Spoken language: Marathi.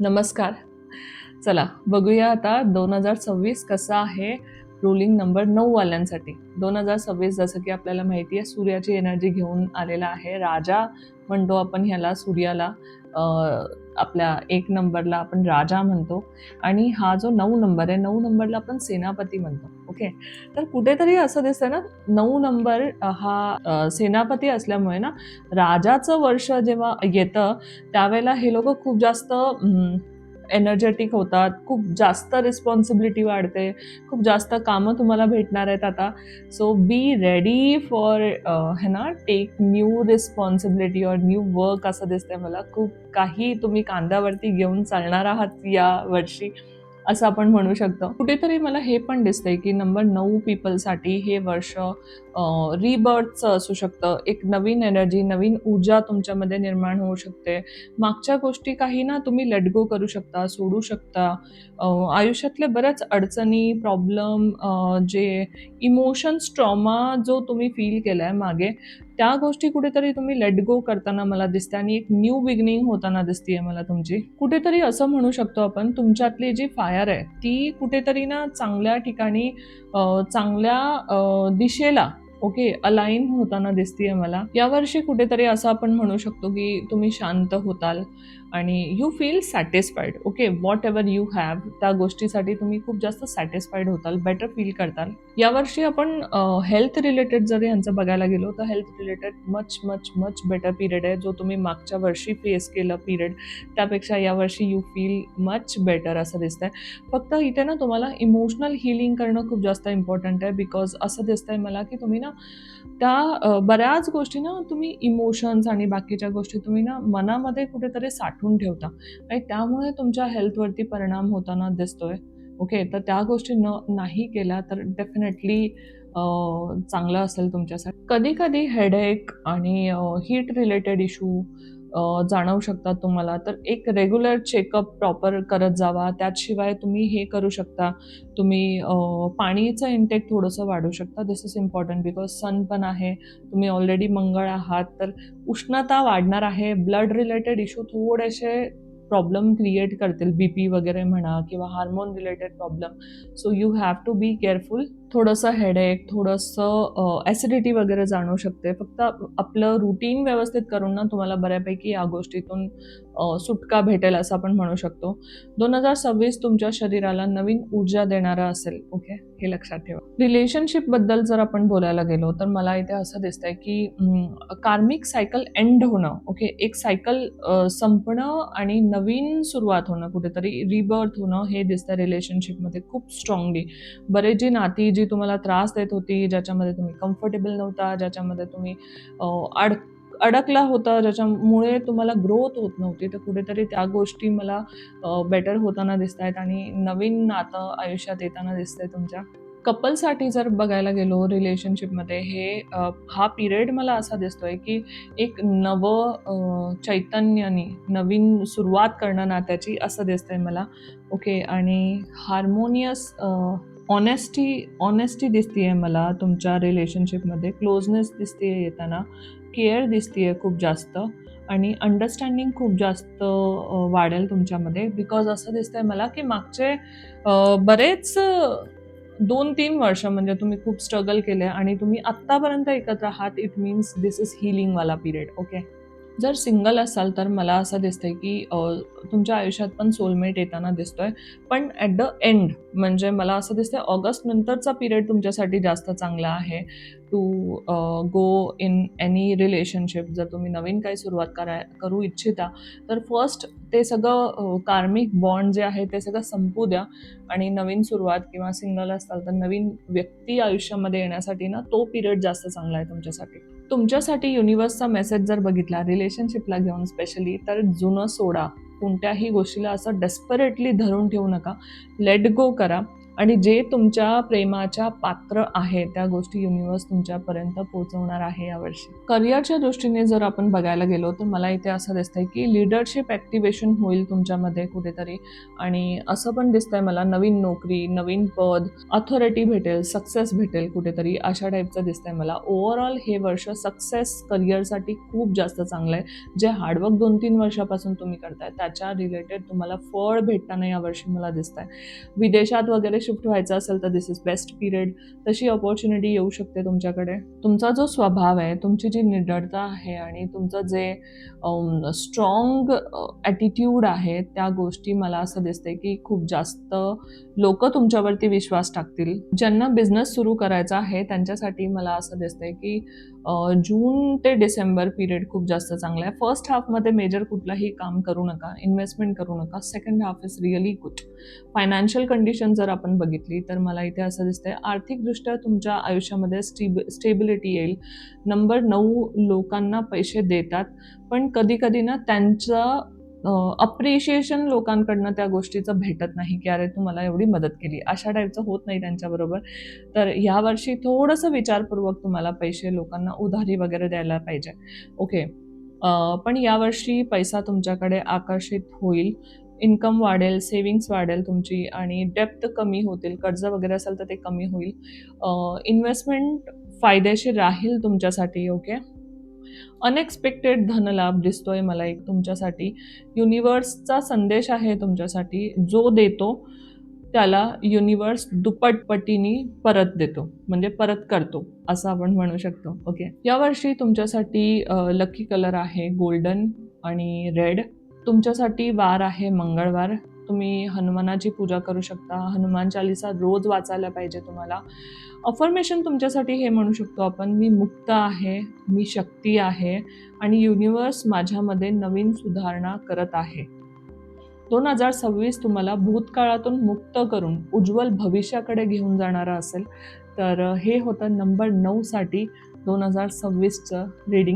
नमस्कार. चला बघूया आता दोन हजार सव्वीस कसा आहे रोलिंग नंबर नऊ वाल्यांसाठी. दोन हजार सव्वीस जसं की आपल्याला माहिती आहे सूर्याची एनर्जी घेऊन आलेला आहे राजा. म्हणतो आपण ह्याला सूर्याला आपल्या एक नंबरला आपण राजा म्हणतो. आणि हा जो नऊ नंबर आहे नऊ नंबरला आपण सेनापती म्हणतो. ओके? तर कुठेतरी असं दिसतं ना नऊ नंबर हा सेनापती असल्यामुळे ना राजाचं वर्ष जेव्हा येतं त्यावेळेला हे लोक खूप जास्त एनर्जेटिक होतात खूप जास्त रिस्पॉन्सिबिलिटी वाढते खूप जास्त कामं तुम्हाला भेटणार आहेत आता. सो बी रेडी फॉर है ना टेक न्यू रिस्पॉन्सिबिलिटी और न्यू वर्क असं दिसतंय मला. खूप काही तुम्ही कांद्यावरती घेऊन चालणार आहात या वर्षी. असं आपण म्हणू शकतो. कुठेतरी मला हे पण दिसतंय की नंबर नऊ पीपलसाठी हे वर्ष रिबर्थचं असू शकतं. एक नवीन एनर्जी नवीन ऊर्जा तुमच्यामध्ये निर्माण होऊ शकते. मागच्या गोष्टी काही ना तुम्ही लटगो करू शकता सोडू शकता. आयुष्यातले बऱ्याच अडचणी प्रॉब्लेम जे इमोशन्स ट्रॉमा जो तुम्ही फील केला आहे मागे त्या गोष्टी कुठेतरी तुम्ही लेट गो करताना मला दिसते आणि एक न्यू बिगिनिंग होताना दिसतीये मला तुमची. कुठेतरी असं म्हणू शकतो आपण तुमच्यातली जी फायर आहे ती कुठेतरी ना चांगल्या ठिकाणी चांगल्या दिशेला ओके अलाईन होताना दिसतीये मला. यावर्षी कुठेतरी असं आपण म्हणू शकतो की तुम्ही शांत होताल. आणि you feel satisfied okay whatever you have त्या गोष्टीसाठी तुम्ही खूप जास्त सॅटिस्फाईड होताल बेटर फील करताल. यावर्षी आपण हेल्थ रिलेटेड जर यांचं बघायला गेलो तर health related much much much better period आहे जो तुम्ही मागच्या वर्षी फेस केलं पिरियड त्यापेक्षा यावर्षी यू फील मच बेटर असं दिसतंय. फक्त इथे ना तुम्हाला इमोशनल हिलिंग करणं खूप जास्त इम्पॉर्टंट आहे बिकॉज असं दिसतंय मला की तुम्ही ना त्या बऱ्याच गोष्टी ना तुम्ही इमोशन्स आणि बाकीच्या गोष्टी तुम्ही ना मनामध्ये कुठेतरी साठवून ठेवता. आणि त्यामुळे तुमच्या हेल्थवरती परिणाम होताना दिसतोय. ओके तर त्या गोष्टी न नाही केल्या तर डेफिनेटली चांगलं असेल तुमच्यासाठी. कधी कधी हेडेक आणि हीट रिलेटेड इशू जाणवू शकतात तुम्हाला. तर एक रेग्युलर चेकअप प्रॉपर करत जावा. त्याशिवाय तुम्ही हे करू शकता. तुम्ही पाणीचं इंटेक थोडंसं वाढवू शकता. This is important because sun पण आहे. तुम्ही ऑलरेडी मंगळ आहात. तर उष्णता वाढणार आहे. ब्लड रिलेटेड इशू थोडेसे प्रॉब्लेम क्रिएट करतील बी पी वगैरे म्हणा किंवा hormone related problem so you have to be careful थोडंसं हेडेक थोडंसं ॲसिडिटी वगैरे जाणवू शकते. फक्त आपलं रुटीन व्यवस्थित करून ना तुम्हाला बऱ्यापैकी या गोष्टीतून सुटका भेटेल असं आपण म्हणू शकतो. दोन हजार सव्वीस तुमच्या शरीराला नवीन ऊर्जा देणारा असेल ओके हे लक्षात ठेवा. रिलेशनशिपबद्दल जर आपण बोलायला गेलो तर मला इथे असं दिसतंय की कार्मिक सायकल एंड होणं ओके एक सायकल संपणं आणि नवीन सुरुवात होणं कुठेतरी रिबर्थ होणं हे दिसतं रिलेशनशिपमध्ये खूप स्ट्रॉंगली बरेच जी नाती जी तुम्हाला त्रास देत होती ज्याच्यामध्ये तुम्ही कम्फर्टेबल नव्हता ज्याच्यामध्ये तुम्ही अ, अड अडकला होता ज्याच्यामुळे तुम्हाला ग्रोथ होत नव्हती तर कुठेतरी त्या गोष्टी मला बेटर होताना दिसत आहेत आणि नवीन नातं आयुष्यात येताना दिसतंय तुमच्या. कपलसाठी जर बघायला गेलो रिलेशनशिपमध्ये हे हा पिरियड मला असा दिसतोय की एक नवं चैतन्यानी चैतन्याने नवीन सुरुवात करणं नात्याची असं दिसतंय मला. ओके आणि हार्मोनियस ऑनेस्टी ऑनेस्टी दिसतीये मला तुमच्या रिलेशनशिपमध्ये क्लोजनेस दिसतीये येताना. केअर दिसतीये खूप जास्त आणि अंडरस्टँडिंग खूप जास्त वाढेल तुमच्यामध्ये. बिकॉज असं दिसतंय मला की मागचे बरेच दोन तीन वर्ष म्हणजे तुम्ही खूप स्ट्रगल केले आणि तुम्ही आत्तापर्यंत एकत्र आहात इट मीन्स दिस इज हिलिंगवाला पिरियड ओके जर सिंगल असाल तर मला असं दिसतंय की तुमच्या आयुष्यात पण सोलमेट येताना दिसतोय. पण ॲट द एंड म्हणजे मला असं दिसतंय ऑगस्ट नंतरचा पिरियड तुमच्यासाठी जास्त चांगला आहे. To go in any relationship जर तुम्ही नवीन काही सुरुवात करा करू इच्छिता तर फर्स्ट ते सगळं कार्मिक बॉन्ड जे आहे ते सगळं संपू द्या. आणि नवीन सुरुवात किंवा सिंगल असाल तर नवीन व्यक्ती आयुष्यामध्ये येण्यासाठी ना तो पिरियड जास्त चांगला आहे तुमच्यासाठी. तुमच्यासाठी युनिवर्सचा मेसेज जर बघितला रिलेशनशिपला घेऊन स्पेशली तर जुनं सोडा. कोणत्याही गोष्टीला असं डेस्परेटली धरून ठेवू नका. लेट गो करा. आणि जे तुमच्या प्रेमाच्या पात्र आहे त्या गोष्टी युनिवर्स तुमच्यापर्यंत पोहोचवणार आहे यावर्षी. करिअरच्या दृष्टीने जर आपण बघायला गेलो तर मला इथे असं दिसतंय की लिडरशिप ॲक्टिवेशन होईल तुमच्यामध्ये कुठेतरी. आणि असं पण दिसतंय मला नवीन नोकरी नवीन पद अथॉरिटी भेटेल सक्सेस भेटेल कुठेतरी अशा टाईपचं दिसतंय मला. ओव्हरऑल हे वर्ष सक्सेस करिअरसाठी खूप जास्त चांगलं आहे जे हार्डवर्क दोन तीन वर्षापासून तुम्ही करताय त्याच्या रिलेटेड तुम्हाला फळ भेटताना यावर्षी मला दिसत आहे विदेशात वगैरे शिफ्ट व्हायचं असेल तर दिस इज बेस्ट पिरियड तशी ऑपॉर्च्युनिटी येऊ शकते तुमच्याकडे. तुमचा जो स्वभाव आहे तुमची जी निडरता आहे आणि तुमचं जे स्ट्रॉंग ॲटिट्यूड आहे त्या गोष्टी मला असं दिसते की खूप जास्त लोक तुमच्यावरती विश्वास टाकतील. ज्यांना बिझनेस सुरू करायचा आहे त्यांच्यासाठी मला असं दिसतंय की जून ते डिसेंबर पिरियड खूप जास्त चांगला आहे. फर्स्ट हाफमध्ये मेजर कुठलाही काम करू नका इन्व्हेस्टमेंट करू नका. Second half is really good financial condition जर आपण बघितली तर मला इथे असं दिसतंय आर्थिकदृष्ट्या तुमच्या आयुष्यामध्ये स्टेब स्टेबिलिटी येईल. नंबर नऊ लोकांना पैसे देतात पण कधी कधी ना त्यांचं अप्रिशिएशन लोकांकडनं त्या गोष्टीचं भेटत नाही की अरे तू मला एवढी मदत केली. अशा टाईपचं होत नाही त्यांच्याबरोबर. तर ह्या वर्षी थोडंसं विचारपूर्वक तुम्हाला पैसे लोकांना उधारी वगैरे द्यायला पाहिजे. ओके पण यावर्षी पैसा तुमच्याकडे आकर्षित होईल. इन्कम वाढेल सेविंग्स वाढेल तुमची आणि डेप्थ कमी होतील. कर्ज वगैरे असेल तर ते कमी होईल. इन्व्हेस्टमेंट फायदेशीर राहील तुमच्यासाठी ओके अनएक्सपेक्टेड धनलाभ दिसतोय मला एक तुमच्यासाठी. युनिवर्सचा संदेश आहे तुमच्यासाठी. जो देतो त्याला युनिवर्स दुप्पटपटीने परत देतो. म्हणजे परत करतो असं आपण म्हणू शकतो. ओके यावर्षी तुमच्यासाठी लकी कलर आहे गोल्डन आणि रेड तुमच्यासाठी वार आहे मंगळवार. तुम्ही हनुमानाची पूजा करू शकता हनुमान चालिसा रोज वाचायला पाहिजे तुम्हाला. अफर्मेशन तुमच्यासाठी हे म्हणू शकतो आपण मी मुक्त आहे मी शक्ती आहे आणि युनिवर्स माझ्यामध्ये नवीन सुधारणा करत आहे. दोन हजार सव्वीस तुम्हाला भूतकाळातून मुक्त करून उज्ज्वल भविष्याकडे घेऊन जाणारा असेल. तर हे होतं नंबर नऊसाठी दोन हजार सव्वीसचं रीडिंग